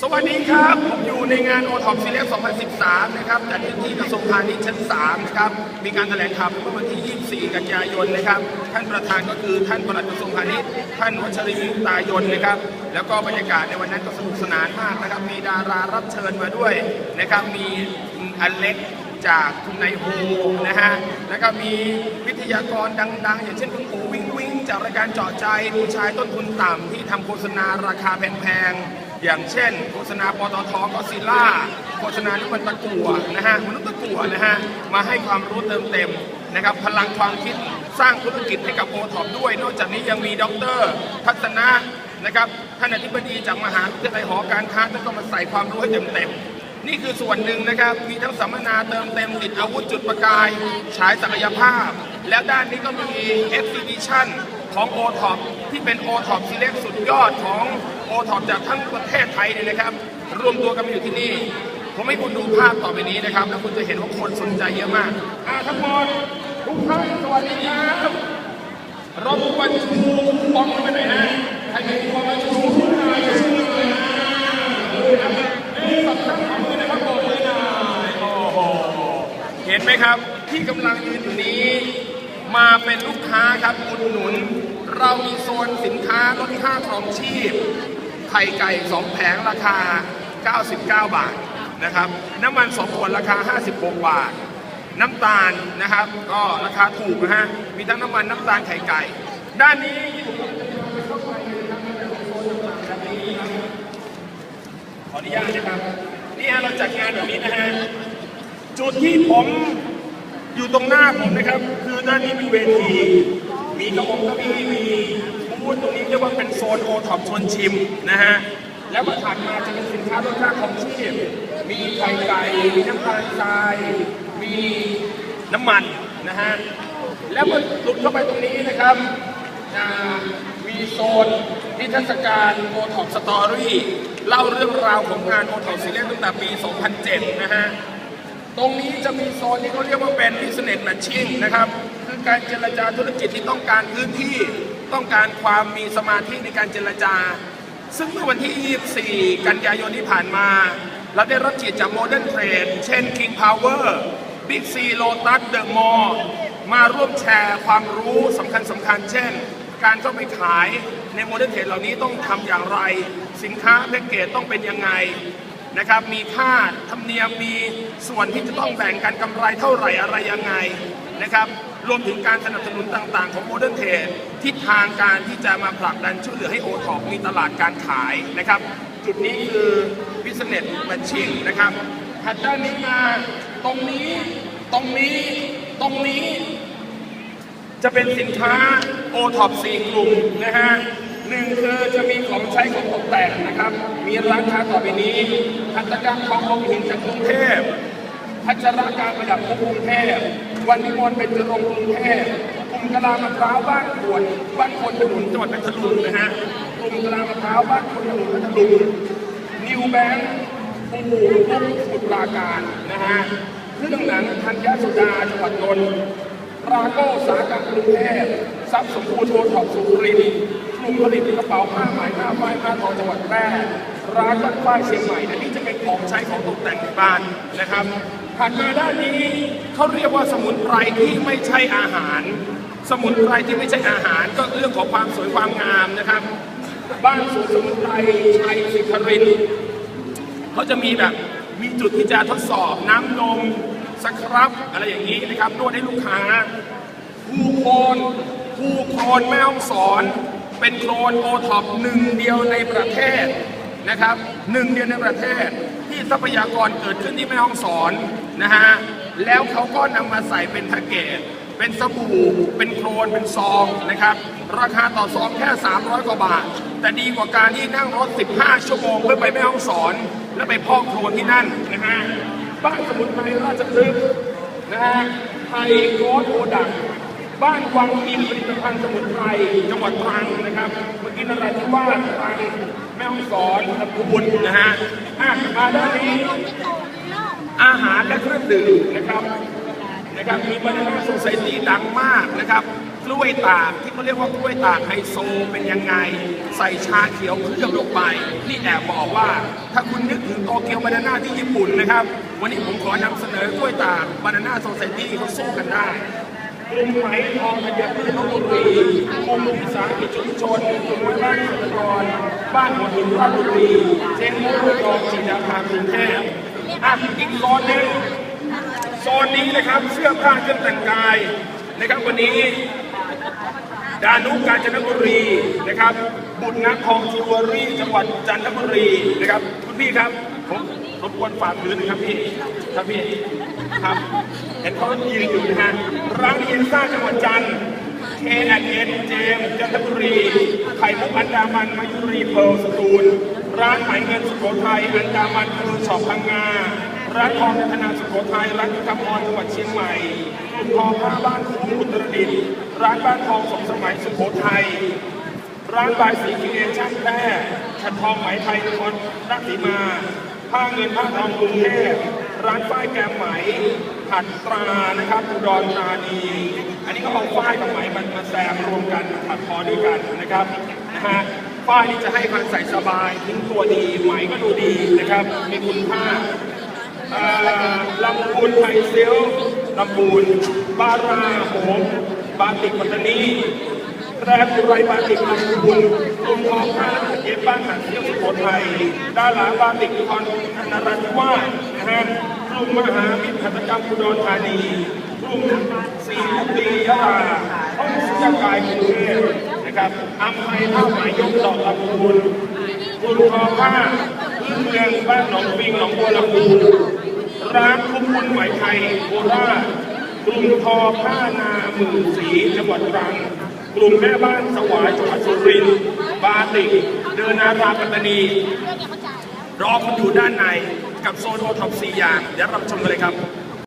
สวัสดีครับ ผมอยู่ในงานโอท็อปซีเรียส2013 นะครับจัดขึ้นที่กระทรวงพาณิชย์ชั้น 3 นะครับ มีการแถลงข่าวเมื่อวันที่ 24 กันยายนนะครับ ท่านประธานก็คือท่านปลัดกระทรวงพาณิชย์ ท่านวัชรินทร์มุกตายนนะครับ แล้วก็บรรยากาศในวันนั้นก็สนุกสนานมากนะครับ มีดารารับเชิญมาด้วยนะครับ มีอเล็กจากคุณนายโฮนะฮะ แล้วก็มีวิทยากรดังๆ อย่างเช่นคุณโอวิ่งวิ่งจากรายการเจาะใจผู้ชายต้นทุนต่ำที่ทำโฆษณาราคาแพงๆ อย่างเช่น โฆษณาปตทก็ซิล่าโฆษณาน้ำมันตะกั่วนะฮะมนุษย์ตะกั่วนะฮะมาให้ความรู้เติมเต็มนะครับพลังความคิดสร้างธุรกิจให้กับโอท็อปด้วย นอกจากนี้ยังมีดรทัศนะนะครับท่านอธิบดีจากมหาวิทยาลัยหอการค้าท่านก็มาใส่ความรู้ให้เต็มๆนี่คือส่วนหนึ่งนะครับ มีทั้งสัมมนาเติมเต็มติดอาวุธจุดประกาย ฉายศักยภาพ แล้วด้านนี้ก็มี exhibition ของ o t o p ที่เป็น o t o p ที่เล็กสุดยอดของ o t o p จากทั้งประเทศไทยเนี่ยนะครับ รวมตัวกันมาอยู่ที่นี่ ผมให้คุณดูภาพต่อไปนี้นะครับ แล้วคุณจะเห็นว่าคนสนใจเยอะมากอาทั้งหมดทุกท่านสวัสดีครับรบกวนชูปองกันไหนนะใครมีความชูขึ้นมาชูเลยนะนี่สับตั้งขอมือนะครับบกมือหน่อยโอ้โหเห็นไหมครับที่กำลังยืนอยู่นี้ มาเป็นลูกค้าครับอุดหนุน เรามีโซนสินค้าลดค่าครองชีพ ไข่ไก่ 2 แผงราคา 99 บาทนะครับ น้ำมัน2ขวดราคา 56 บาท น้ำตาลนะครับ ก็ราคาถูกนะฮะ มีทั้งน้ำมันน้ำตาลไข่ไก่ ด้านนี้ที่ผมจะเข้าไปนะครับเป็นโซนต่างๆแบบนี้ครับขออนุญาตนะครับนี่ฮะเราจัดงานแบบนี้นะฮะ จุดที่ผมอยู่ตรงหน้าผมนะครับ คือด้านนี้มีเวที มีกระองก้าอี้มีบูธตรงนี้เรียกว่าเป็นโซนโอท็อปชวนชิมนะฮะ แล้วมาถัดมาจะเป็นสินค้าลดค่าของชีพมีไข่ไก่ มีน้ำตาลทราย มีน้ำมันนะฮะ แล้วมันหลุดเข้าไปตรงนี้นะครับอ่ามีโซนนิทรรศการโอท็อปสตอรี่เล่าเรื่องราวของงานโอท็อปซีเรียสตั้งแต่ปี 2007 นะฮะ ตรงนี้จะมีโซนที่เขาเรียกว่าเป็น business matching นะครับ การเจรจาธุรกิจที่ต้องการพื้นที่ต้องการความมีสมาธิในการเจรจา ซึ่งเมื่อวันที่ 24 กันยายนที่ผ่านมา เราได้รับเกียรติจาก Modern Trade เช่น King Power Big C Lotus The Mall มาร่วมแชร์ความรู้สำคัญสำคัญเช่น การเข้าไปขายในโมเดิร์นเทรดเหล่านี้ต้องทำอย่างไร สินค้าแพ็กเกจต้องเป็นยังไงนะครับมีค่าธรรมเนียมมีส่วนที่จะต้องแบ่งกันกำไรเท่าไหร่อะไรยังไงนะครับ รวมถึงการสนับสนุนต่างๆ ของโมเดิร์นเทรดทิศทางการที่จะมาผลักดันช่วยเหลือให้โอท็อปมีตลาดการขายนะครับ จุดนี้คือ business matching นะครับถัดด้านนี้มาตรงนี้ตรงนี้ตรงนี้ จะเป็นสินค้าโอท็อป4กลุ่มนะฮะหนึ่งคือจะมีของใช้ของตกแต่งนะครับ มีร้านค้าต่อไปนี้หัตถกรรมทองลหินจากกรุงเทพพัชรการประดับกรุงเทพ วันนิมนต์เป็นจรงกรุงเทพกลุ่มกะลามะพร้าวบ้านขวนบ้านคนถนนจังหวัดเพชรบุรีนะฮะกลุ่มกะลามะพร้าวบ้านคนถนนเพชรบุรีนิวแบงค์ปูลูกสมุทรปราการนะฮะเครื่องหนังธัญสุดาจังหวัดนนท์ราโก้สาหกรรมกรุงเทพทรัพย์สมบูรณ์โอทอปสุรินทร์กลุ่มผลิตกระเป๋าผ้าไหมผ้าฝ้ายผ้าทองจังหวัดแพร่ร้านบ้านฝ้ายเชียงใหม่อันนี้จะเป็นของใช้ของตกแต่งในบ้านนะครับ ถัดมาด้านนี้เขาเรียกว่าสมุนไพรที่ไม่ใช่อาหาร สมุนไพรที่ไม่ใช่อาหารก็เรื่องของความสวยความงามนะครับ บ้านสวนสมุนไพรชัยสิครินเขาจะมีแบบมีจุดที่จะทดสอบน้ำนมสครับอะไรอย่างนี้นะครับนวดให้ลูกค้าภูโคนภูโคนแม่ฮ่องสอน เป็นโคลนโอท็อปหนึ่งเดียวในประเทศนะครับหนึ่งเดียวในประเทศ ที่ทรัพยากรเกิดขึ้นที่แม่ฮ่องสอนนะฮะแล้วเขาก็นำมาใส่เป็นแพ็กเกจเป็นสบู่ เป็นโครนเป็นซองนะครับ ราคาต่อซองแค่ 300 กว่าบาท แต่ดีกว่าการที่นั่งรถ 15 ชั่วโมงเพื่อไปแม่ห้องสอน แล้วไปพอกโครนที่นั่นนะฮะ บ้านสมุนไพรราชพฤกษ์นะฮะไทยโกดโอดัก บ้านวังอินผลิตภัณฑ์สมุนไพรจังหวัดตรังนะครับ เมื่อกี้นราธิวาสตรังแม่ฮ่องสอนลำพูนนะฮะอะมาด้านนี้ อาหารและเครื่องดื่มนะครับนะครับมีบรรดาโซไซตี้ดังมากนะครับสุล้วยตากที่เขาเรียกว่ากล้วยตากไฮโซเป็นยังไง ใส่ชาเขียวเคลือบลงไป นี่แอบบอกว่า ถ้าคุณนึกถึงโตเกียวบานาน่าที่ญี่ปุ่นนะครับ วันนี้ผมขอนำเสนอกล้วยตากบานาน่าโซเซตี้เขาสู้กันได้ กลุ่มไหมทองธัญพืชลบบุรีกลุ่มวิสาหกิจชุมชนกลุ่มบ้านสุนทรบ้านหัวหินราชบุรีเจนมุกรองจินดาภากรุงเทพอะอีกโซนหนึ่งโซนนี้นะครับเสื้อผ้าเครื่องแต่งกายนะครับวันนี้ดานุกาญจนบุรีนะครับ บุญนักทองจิวเวลรี่จังหวัดจันทบุรีนะครับ คุณพี่ครับผม รบกวนฝากถือหน่อยครับพี่ ครับพี่ ครับ เห็นเขายืนอยู่นะฮะร้านอ็นซ่าจังหวัดจันทร์เคแอนเอ็นเจมจันทบุรี ไข่มุกอันดามันมายุรีเพลสตูล ร้านไหมเงินสุโขทัย อันดามันเพลช็อปพังงา ร้านทองพัฒนาสุโขทัย ร้านยุทธพรจังหวัดเชียงใหม่กลุ่มทองผ้าบ้านคุ้มอุตรดิตถ์ร้านบ้านทองสมสมัยสุโขทัยร้านบายสีคิเอนช่างแพร่ชัดทองไหมไทยนครราชสีมา ผ้าเงินผ้าทองกรุงเทพร้านฝ้ายแกมไหมหัดตรานะครับอุดรธานีอันนี้ก็เอาฝ้ายกับไหมมันมาแซมรวมกันมาถักทอด้วยกันนะครับนะฮะฝ้ายนี่จะให้มันใส่สบายทิ้งตัวดีไหมก็ดูดีนะครับ มีคุณค่าลำพูนไทยเซลลลำพูนบาราโหมบาติกปัตตานี แตรบุไรบาติกลำพูนกรุงทองห้าเย็บบ้านหันเที่ยวสุโขทัยด้านหลังบาติกครนราธิวานะฮะกลุ่มมหามิตรหัตถกรรมอุดรธานีกลุ่มสีบุรียะลาห้องสุขกายกรุงเทพนะครับอัมไพผ้าหมายกดอกลำพูนกรุงทองผ้าพื้นเมืองบ้านหนองปิงหนองบัวลำพูร้านคุ้มบุญไหมไทยโคราชกรุงทอผ้านาหมื่นสีจังหวัดตรัง กลุ่มแม่บ้านสวายจังหวัดสุรินทร์บาติก เดินนาราปัตตานีรอคุณอยู่ด้านในกับโซนโอท็อปสี่อย่างเดี๋ยวเราชมกันเลยครับ